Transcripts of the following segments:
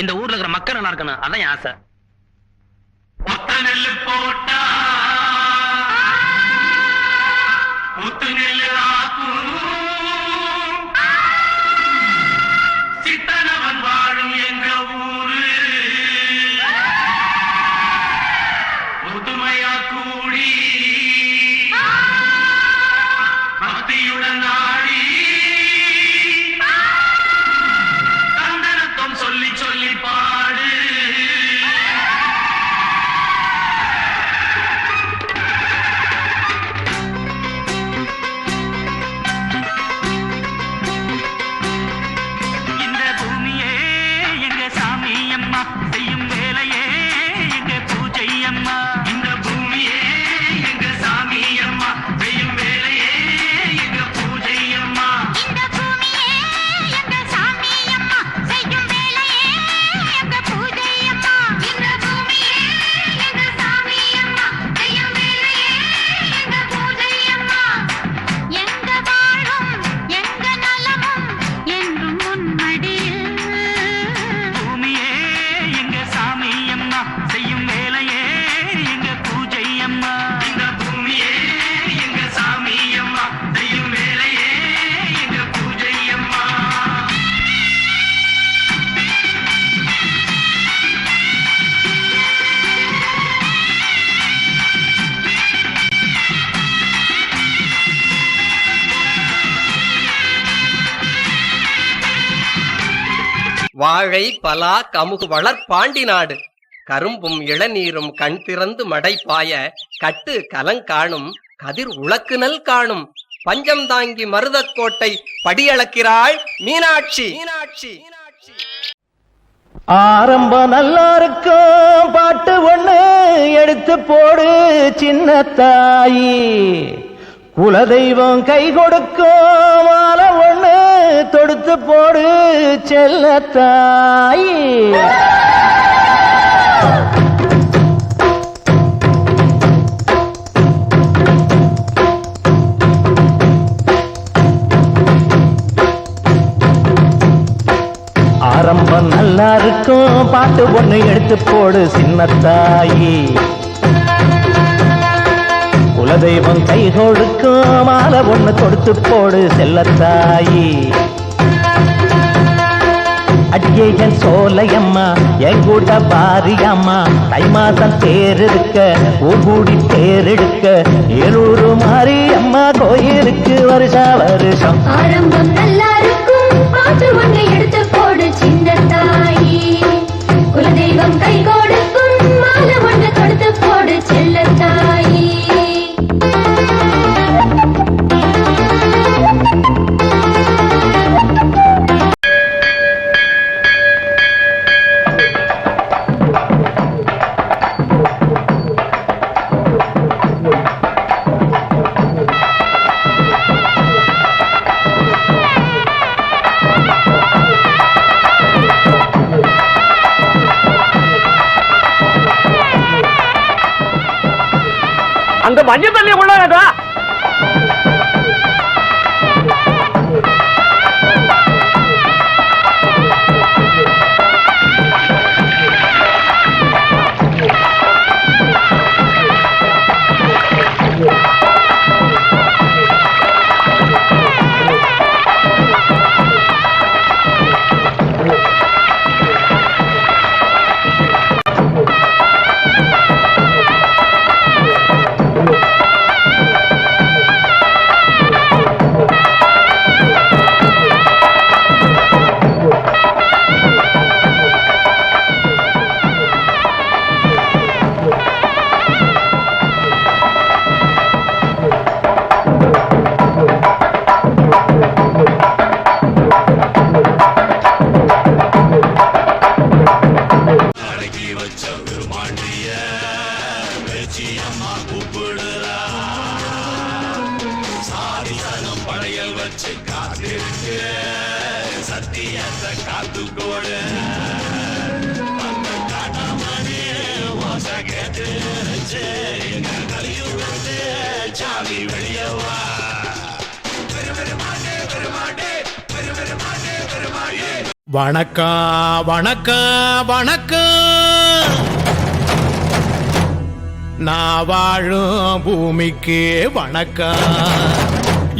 இந்த ஊர்ல இருக்கிற மக்கள் நல்லா இருக்கணும். அதான் என் ஆசை. ஒத்த போட்டா முத்து நெல்லு வாழை பலா கமுகு வளர் பாண்டி நாடு. கரும்பும் இளநீரும் கண் திறந்து மடை பாய கட்டு கலங்காணும் கதிர் உழக்குனல் காணும். பஞ்சம் தாங்கி மருதக்கோட்டை படியளக்கிறாள் மீனாட்சி. மீனாட்சி. ஆரம்பம் நல்லா இருக்கும் பாட்டு ஒண்ணு எடுத்து போடு சின்ன தாயி குலதெய்வம் கை கொடுக்கும் மாலை ஒண்ணு தொடுத்து போடு செல்ல தாயி ஆரம்பம் நல்லா இருக்கும் பாட்டு ஒண்ணு எடுத்து போடு சின்ன தாயி குலதெய்வம் கை கொடுக்கும் மாலை ஒண்ணு கொடுத்து போடு செல்லத்தாயி. அடியே என் சோலையம்மா என் கூட பாரியம்மா. தை மாதம் தேரெடுக்க ஊகூடி தேரெடுக்க ஏழூரு ஏலூரு மாரியம்மா கோயிலுக்கு வருஷா வருஷம். ஆரம்பம் நல்லா இருக்கும் பாட்டு ஒண்ணு எடுத்து போடு சின்ன தாயி குலதெய்வம் கை கொடு அந்த மஞ்சள் தண்ணியை கொண்டாடா வச்சு காத்திருக்கு சத்தியத்தை காத்து கோடு அந்த காட்டாமணி மோச நான் வாழும் பூமிக்கு வணக்கம்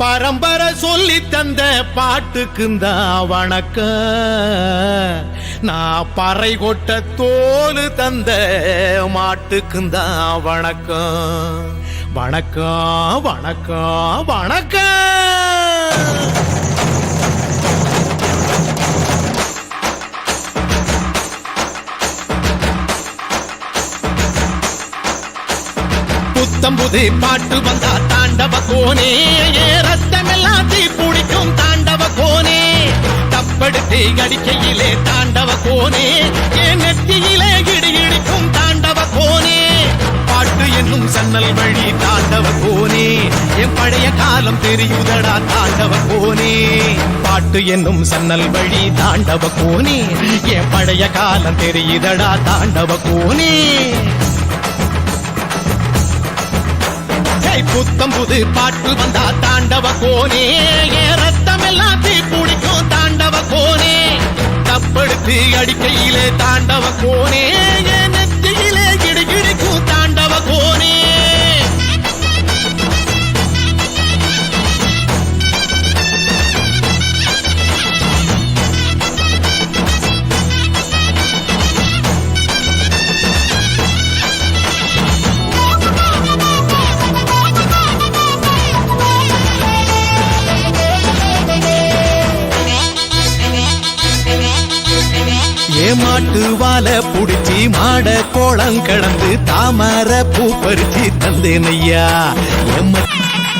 பரம்பரை சொல்லி தந்த பாட்டுக்குந்தான் வணக்கம் நான் பறை கொட்ட தோலு தந்த மாட்டுக்குந்தா வணக்கம் வணக்கம் வணக்கம் வணக்கம் புத்தம்புது பாட்டு வந்தா தாண்டவ கோனே. ஏ ரத்தமெல்லாம் தீ பிடிக்கும் தாண்டவ கோனே. தப்படுத்து அடிக்கையிலே தாண்டவ கோனே. என் நெத்தியிலே இடி இடிக்கும் தாண்டவ கோனே. பாட்டு என்னும் சன்னல் வழி தாண்டவ கோனே. என் பழைய காலம் தெரியுதடா தாண்டவ கோனே. பாட்டு என்னும் சன்னல் வழி தாண்டவ கோனே. என் பழைய காலம் தெரியுதடா தாண்டவ கோனே. புத்தம் புது பாட்டு வந்தா தாண்டவ கோனே. என் ரத்தம் எல்லாம் தீ பிடிக்கும் தாண்டவ கோனே. தப்படுத்து அடிக்கையிலே தாண்டவ கோனே. நெத்தியிலே இடி இடிக்கும் தாண்டவ கோனே. ஏமாட்டு வாழ புடிச்சி மாட கோளம் கடந்து தாமர பூ பறிச்சு தந்தேனையா எம்மா எம்ம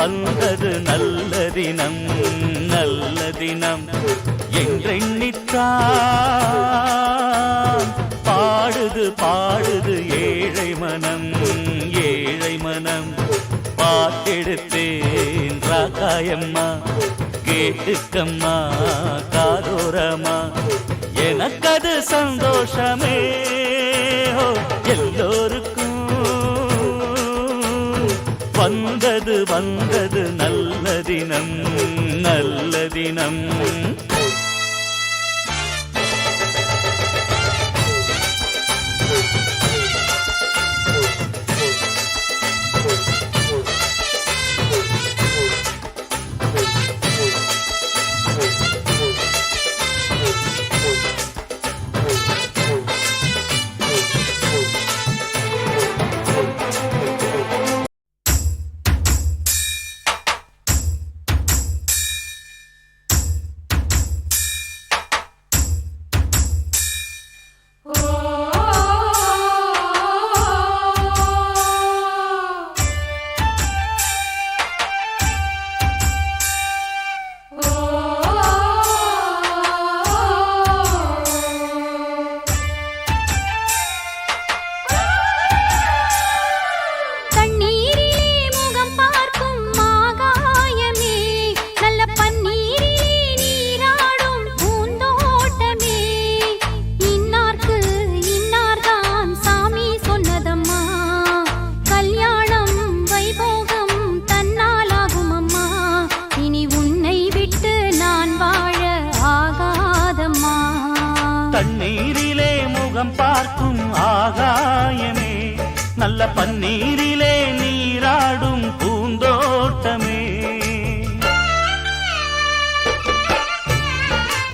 வந்தது நல்ல தினம் நல்ல தினம் என்றெண்ணித்தான் பாடுது பாடுது ஏழை மனம் ஏழை மனம். பாட்டெடுத்தேன் ராக்காயம்மா கேட்டுக்கம்மா காதோரமா எனக்கது சந்தோஷமே. வந்தது நல்ல தினம் நல்ல தினம். పన్నీరి